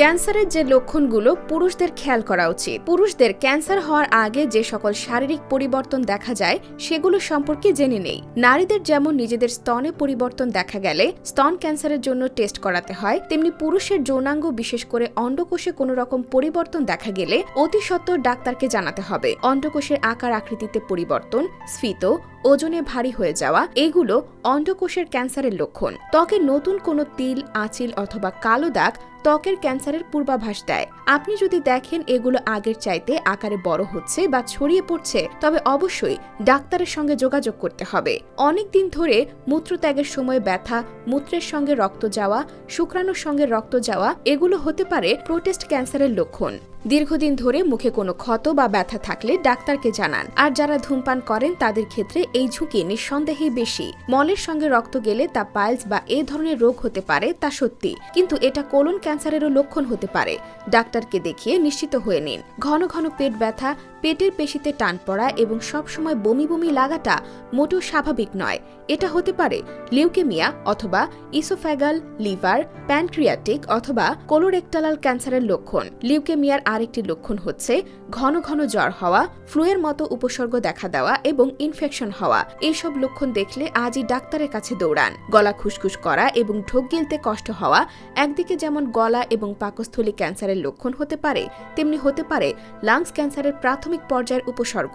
ক্যান্সারের যে লক্ষণগুলো, পুরুষদের খেয়াল করা উচিত। পুরুষদের ক্যান্সার হওয়ার আগে যে সকল শারীরিক পরিবর্তন দেখা যায়, সেগুলো সম্পর্কে জেনে নেই। নারীদের যেমন নিজেদের স্তনে পরিবর্তন দেখা গেলে, স্তন ক্যান্সারের জন্য টেস্ট করাতে হয়, তেমনি পুরুষের যৌনাঙ্গ, বিশেষ করে অন্ডকোষে কোনো রকম পরিবর্তন দেখা গেলে, অতি সত্বর ডাক্তারকে জানাতে হবে। অন্ডকোষের আকার আকৃতিতে পরিবর্তন, স্ফীত, ওজনে ভারী হয়ে যাওয়া, এগুলো অন্ডকোষের ক্যান্সারের লক্ষণ। ত্বকে নতুন কোনো তিল, আঁচিল অথবা কালো দাগ ত্বকের ক্যান্সারের পূর্বাভাস দেয়। আপনি যদি দেখেন এগুলো আগের চাইতে আকারে বড় হচ্ছে বা ছড়িয়ে পড়ছে, তবে অবশ্যই ডাক্তারের সঙ্গে যোগাযোগ করতে হবে। অনেক দিন ধরে মূত্রত্যাগের সময় ব্যথা, মূত্রের সঙ্গে রক্ত যাওয়া, শুক্রাণুর সঙ্গে রক্ত যাওয়া, এগুলো হতে পারে প্রোটেস্ট ক্যান্সারের লক্ষণ। দীর্ঘদিন ধরে মুখে কোনো ক্ষত বা ব্যথা থাকলে ডাক্তারকে জানান। আর যারা ধূমপান করেন, তাদের ক্ষেত্রে এই ঝুঁকি নিঃসন্দেহেই বেশি। মলের সঙ্গে রক্ত গেলে তা পাইলস বা এ ধরনের রোগ হতে পারে, তা সত্যি। কিন্তু এটা কোলন ক্যান্সারেরও লক্ষণ হতে পারে। ডাক্তারকে দেখিয়ে নিশ্চিত হয়ে নিন। ঘন ঘন পেট ব্যথা পেটের পেশিতে টান পড়া এবং সবসময় বমি বমি লাগাটা মোটেও স্বাভাবিক নয়। এটা হতে পারে লিউকেমিয়া অথবা ইসোফ্যাগাল, লিভার, প্যানক্রিয়াটিক অথবা কোলোরেক্টালাল ক্যান্সারের লক্ষণ। লিউকেমিয়ার আরেকটি লক্ষণ হচ্ছে ঘন ঘন জ্বর হওয়া, ফ্লুয়ের মতো উপসর্গ দেখা দেওয়া এবং ইনফেকশন হওয়া। এইসব লক্ষণ দেখলে আজই ডাক্তারের কাছে দৌড়ান। গলা খুসখুস করা এবং ঢোক গিলতে কষ্ট হওয়া একদিকে যেমন গলা এবং পাকস্থলী ক্যান্সারের লক্ষণ হতে পারে, তেমনি হতে পারে লাংস ক্যান্সারের প্রাথমিক পর্যায়ের উপসর্গ।